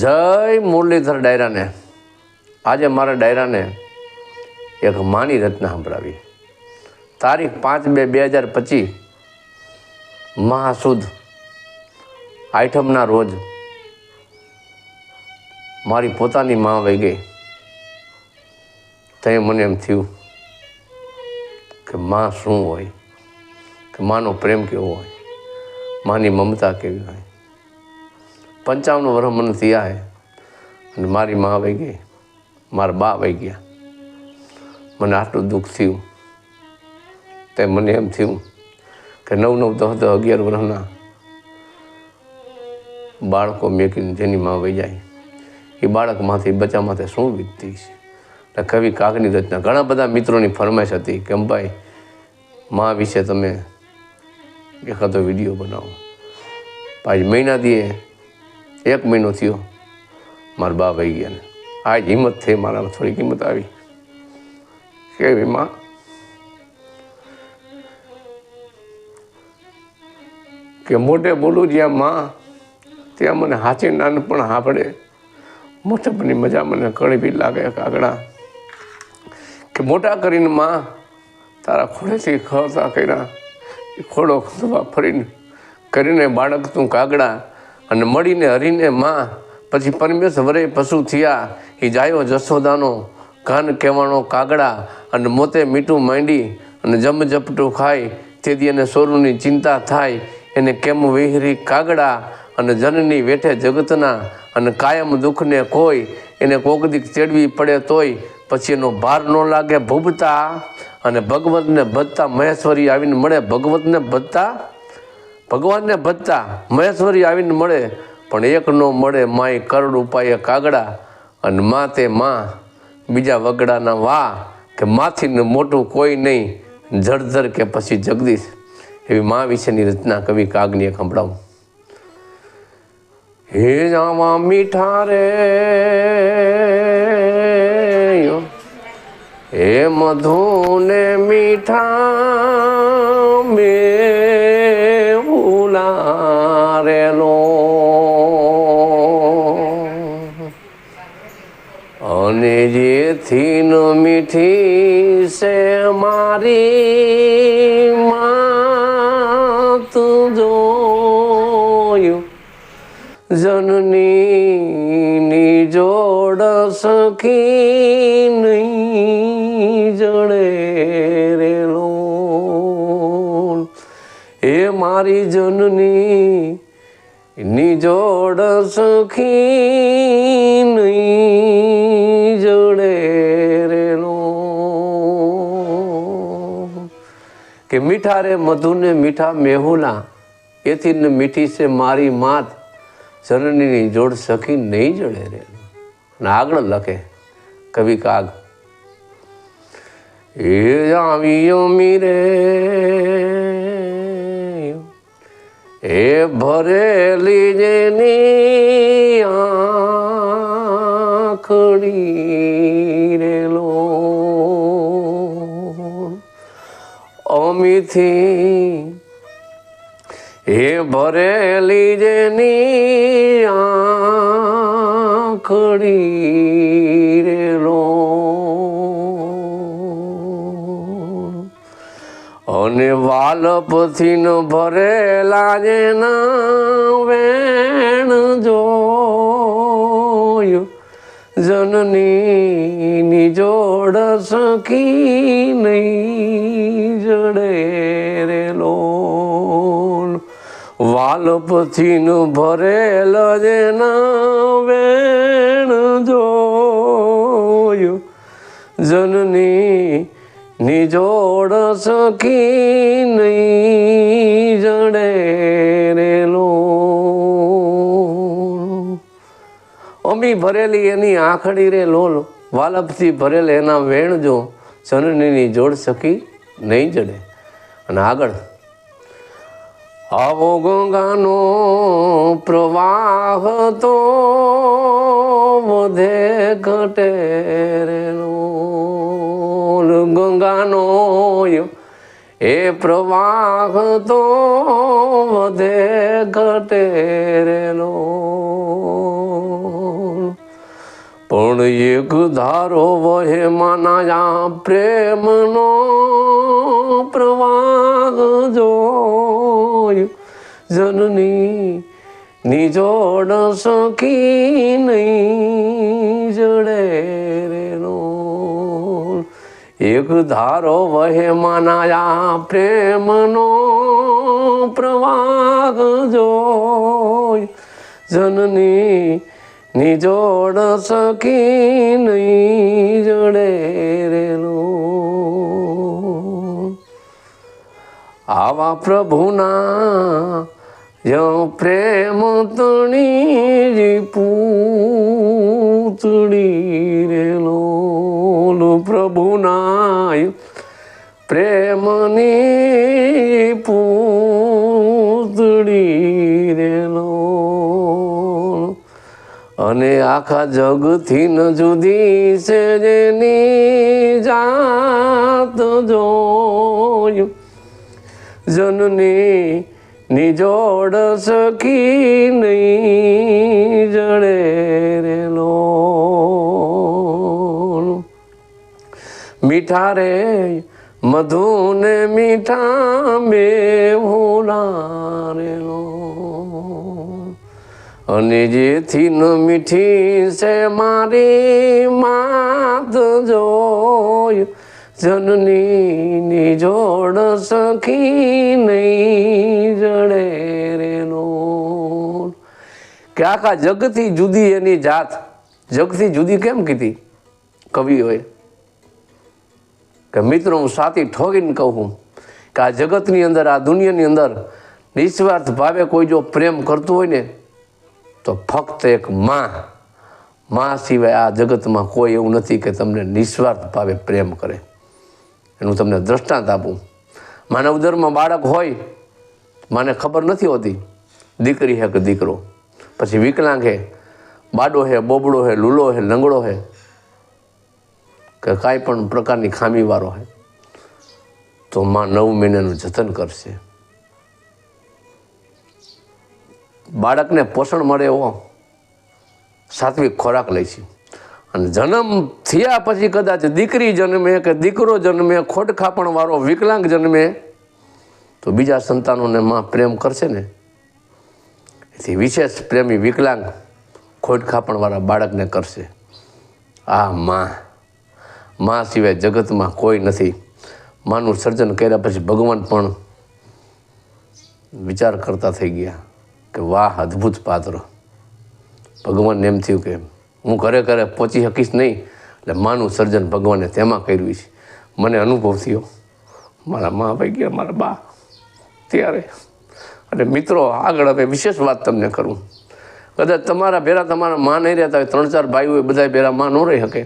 જય મુરલીધર ડાયરાને. આજે મારા ડાયરાને એક માની રચના સંભળાવી. તારીખ પાંચ બે બે હજાર પચીસ મહાસુદ આઠમના રોજ મારી પોતાની મા વહી ગઈ. તે મને એમ થયું કે માં શું હોય? કે માનો પ્રેમ કેવો હોય? માની મમતા કેવી હોય? પંચાવન વર્ષ મને થયા અને મારી મા વહી ગઈ. મારા બા વહી ગયા. મને આટલું દુઃખ થયું. તે મને એમ થયું કે નવ નવ દસ દસ અગિયાર વર્ષના બાળકો મેકીને જેની માં વહી જાય. એ બાળકમાંથી બચ્ચામાંથી શું વીતતી છે? એટલે કવિ કાગની રચના. ઘણા બધા મિત્રોની ફરમાઈશ હતી કે અંબાઈ મા વિશે તમે એકાદો વીડિયો બનાવો. પાંચ મહિના દીએ એક મહિનો થયો મારા બા ભાઈ ગયા ને. આજ હિંમત થઈ મારામાં થોડી કિંમત આવી. કેવી માં, કે મોઢે બોલું જ્યાં માં, ત્યાં મને હાચી નાનપણ હાંભળે મોટાપણની મજા મને બી લાગે કાગડા કે મોટા કરીને માં તારા ખોડેથી ખવતા કર્યા. ખોડો ખોદવા ફરીને કરીને બાળક તું કાગડા અને મળીને હરીને માં, પછી પરમેશ વરે પશુ થયા. એ જાયો જસોદાનો કાન કહેવાનો કાગડા અને મોતે મીઠું માંડી અને જમ જપટું ખાય. તેથી એને સોરુની ચિંતા થાય. એને કેમ વિહરી કાગડા અને જનની વેઠે જગતના અને કાયમ દુઃખને કોઈ એને કોકદીક તેડવી પડે તોય. પછી એનો ભાર ન લાગે ભૂબતા અને ભગવતને ભજતા મહેશ્વરી આવીને મળે. ભગવતને ભજતા ભગવાનને ભજતા મહેશ્વરી આવીને મળે, પણ એક નો મળે માય કરડ ઉપાય કાગડા, અને માં તે માં બીજા વગડાના વા કે માથી મોટું કોઈ નહીં, જળધર કે પછી જગદીશ, એવી મા વિશેની રચના કવિ કાગની એક સંભળાવું. હે જાવા મીઠા રે હે મધુને મીઠા જેથી ન મીઠી છે મારી માત જોયું જનની જોડ સખી નહીં જડે રેલો એ મારી જનની ની જોડ સખી નહીં કે મીઠા રે મધુને મીઠા મેહુલા એથી ને મીઠી છે મારી માત, જનનીની જોડ સખી નહીં જડે રે. અને આગળ લખે કવિ કાગ, એ આવ્યો મીરે, એ ભરેલી જેની આખડી અમીથી એ ભરેલી જેની આખડી રેલો અને વાલપથી ન ભરેલા જેના વેણ જો જનની જોડ સખી નહીં જડે રેલો વાલપથી નું ભરેલ જેના વેણ જોયું. જનની નિજોડ સખી નહીં જડે રેલો અમી ભરેલી એની આંખડી રે લોલ, વાલપથી ભરેલ એના વેણ જો જનનીની જોડ સખી નહીં જડે. અને આગળ. આવો ગંગાનો પ્રવાહ તો વધે ઘટે ગંગાનો એ પ્રવાહ તો વધે ઘટે રેલો પણ એક ધારો વહે માનાયા પ્રેમનો પ્રવાહ જોય. જનની નિજોડ સખી નહીં જડે રે એક ધારો વહે માનાયા પ્રેમનો પ્રવાહ જોય. જનની નિજોડ સખી નહીં જડે રેનો આવા પ્રભુના યો પ્રેમ તણી પૂતળી રેલો પ્રભુના પ્રેમની પૂતળી અને આખા જગથી ન જુદી છે જેની જાત જોયું. જનની નિજોડ સખી નહીં જડે રેલો મીઠા રે મધુ ને મીઠા બે ભોલા રેલો અને જેથી ન મીઠી છે મારી માત જોય જનની જોડ સખી નહીં જડે રેનો કે આખા જગથી જુદી એની જાત, જગથી જુદી કેમ કીધી? કવિઓએ કે મિત્રો, હું સાથી ઠોકીને કહું કે આ જગતની અંદર, આ દુનિયાની અંદર નિસ્વાર્થ ભાવે કોઈ જો પ્રેમ કરતું હોય ને તો ફક્ત એક માં માં સિવાય આ જગતમાં કોઈ એવું નથી કે તમને નિસ્વાર્થ ભાવે પ્રેમ કરે. એનું તમને દ્રષ્ટાંત આપું. માનવ ઉદરમાં બાળક હોય, માને ખબર નથી હોતી, દીકરી હે કે દીકરો. પછી વિકલાંગ હે, બાડો હે, બોબડો હે, લૂલો હે, લંગડો હે, કે કાંઈ પણ પ્રકારની ખામીવાળો હે, તો માં નવ મહિનાનું જતન કરશે. બાળકને પોષણ મળે એવો સાત્વિક ખોરાક લે છે. અને જન્મ થયા પછી કદાચ દીકરી જન્મે કે દીકરો જન્મે ખોટખાપણવાળો વિકલાંગ જન્મે, તો બીજા સંતાનોને માં પ્રેમ કરશે ને? એથી વિશેષ પ્રેમી વિકલાંગ ખોટખાપણવાળા બાળકને કરશે. આ માં. માં સિવાય જગતમાં કોઈ નથી. માનું સર્જન કર્યા પછી ભગવાન પણ વિચાર કરતા થઈ ગયા. કે વાહ, અદ્ભુત પાત્ર. ભગવાનને એમ થયું કે હું ઘરે ઘરે પહોંચી શકીશ નહીં, એટલે માનું સર્જન ભગવાને તેમાં કર્યું છે. મને અનુભવ થયો, મારા મા ભાઈ ગયા, મારા બા, ત્યારે. અને મિત્રો, આગળ હવે વિશેષ વાત તમને કરું. કદાચ તમારા ભેરા તમારા માં નહીં રહેતા હોય, ત્રણ ચાર ભાઈ હોય બધા ભેરા માં ન રહી શકે.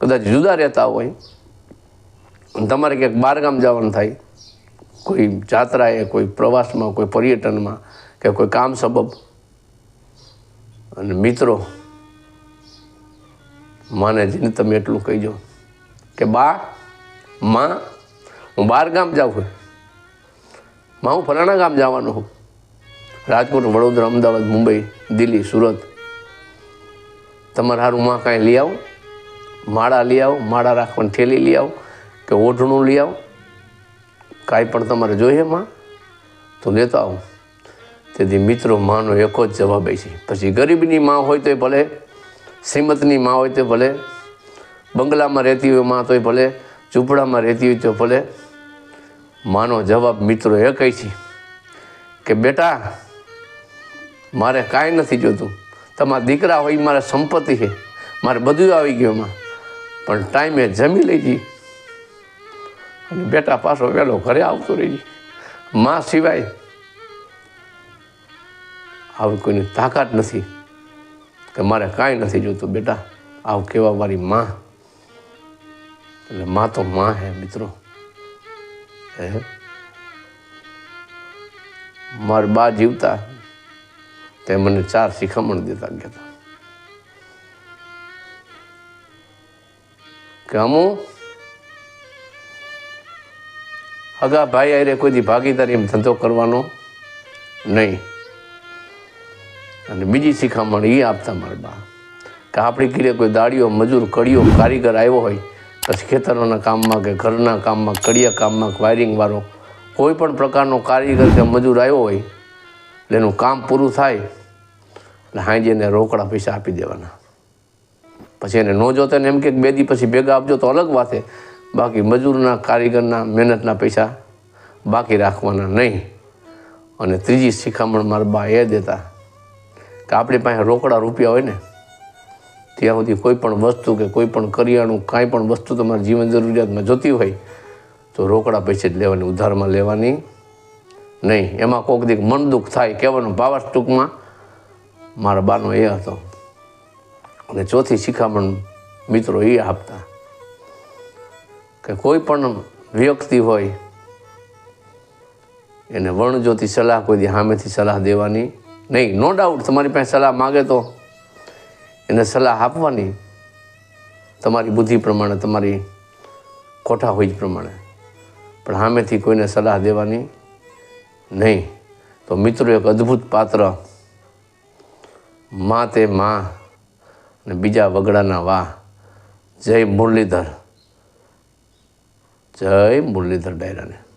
કદાચ જુદા રહેતા હોય તમારે ક્યાંક બહારગામ જવાનું થાય, કોઈ જાત્રાએ, કોઈ પ્રવાસમાં, કોઈ પર્યટનમાં કે કોઈ કામ સબબ. અને મિત્રો, માને જઈને તમે એટલું કહીજો કે બા, માં, હું બહાર ગામ જાઉં છું. માં, હું ફલાણા ગામ જવાનો છું. રાજકોટ, વડોદરા, અમદાવાદ, મુંબઈ, દિલ્હી, સુરત. તમારા હારું માં કાંઈ લઈ આવો. માળા લઈ આવો, માળા રાખવાની થેલી લઈ આવો કે ઓઢણું લઈ આવો. કાંઈ પણ તમારે જોઈએ માં, તો લેતા આવો. તેથી મિત્રો, માનો એક જ જવાબ છે. પછી ગરીબની માં હોય તોય ભલે, શ્રીમતની માં હોય તો ભલે, બંગલામાં રહેતી હોયમાં તોય ભલે, ઝૂંપડામાં રહેતી હોય તો ભલે. માનો જવાબ મિત્રો એ કહે છે કે, બેટા, મારે કાંઈ નથી જોતું. તમારા દીકરા હોય મારે સંપત્તિ છે. મારે બધું આવી ગયું એમાં. પણ ટાઈમે જમી લેજી અને બેટા પાછો વહેલો ઘરે આવતો રહેજી માં સિવાય આવી કોઈની તાકાત નથી કે મારે કાંઈ નથી જોતું બેટા. આવું કહેવા વાળી માં. એટલે માં તો માં હે મિત્રો. હે? મારા બા જીવતા તે મને ચાર શિખામણ દેતા ગયા હતા કે અમુ હગા ભાઈ આરે કોઈથી ભાગીદારી એમ ધંધો કરવાનો નહીં. અને બીજી શિખામણ એ આપતા મારા બા. કે આપણી કીરે કોઈ દાડીઓ, મજૂર, કડીઓ, કારીગર આવ્યો હોય, પછી ખેતરોના કામમાં કે ઘરના કામમાં, કડિયા કામમાં વાયરિંગવાળો કોઈ પણ પ્રકારનો કારીગર કે મજૂર આવ્યો હોય એનું કામ પૂરું થાય, એટલે હાંજી એને રોકડા પૈસા આપી દેવાના. પછી એને ન જોતે ને એમ કે બે દી પછી ભેગા આપજો તો અલગ વાત બાકી મજૂરના, કારીગરના મહેનતના પૈસા બાકી રાખવાના નહીં. અને ત્રીજી શિખામણ મારા બા એ દેતા. કે આપણી પાસે રોકડા રૂપિયા હોય ને, ત્યાં સુધી કોઈ પણ વસ્તુ કે કોઈ પણ કરિયાણું, કાંઈ પણ વસ્તુ તમારી જીવન જરૂરિયાતમાં જોતી હોય, તો રોકડા પૈસે જ લેવાની, ઉધારમાં લેવાની નહીં. એમાં કોઈક દીક મન દુઃખ થાય કહેવાનું ભાવાશ ટૂંકમાં મારા બાનો એ હતો. અને ચોથી શિખામણ મિત્રો એ આપતા કે કોઈ પણ વ્યક્તિ હોય, એને વણજોતી સલાહ કોઈ સામેથી સલાહ દેવાની નહીં નો ડાઉટ તમારી પાસે સલાહ માગે તો એને સલાહ આપવાની. તમારી બુદ્ધિ પ્રમાણે, તમારી ખોટા હોય જ પ્રમાણે. પણ સામેથી કોઈને સલાહ દેવાની નહીં. તો મિત્રો, એક અદ્ભુત પાત્ર મા તે મા અને બીજા વગડાના વાહ જય મુરલીધર. જય મુરલીધર ડાયરાને.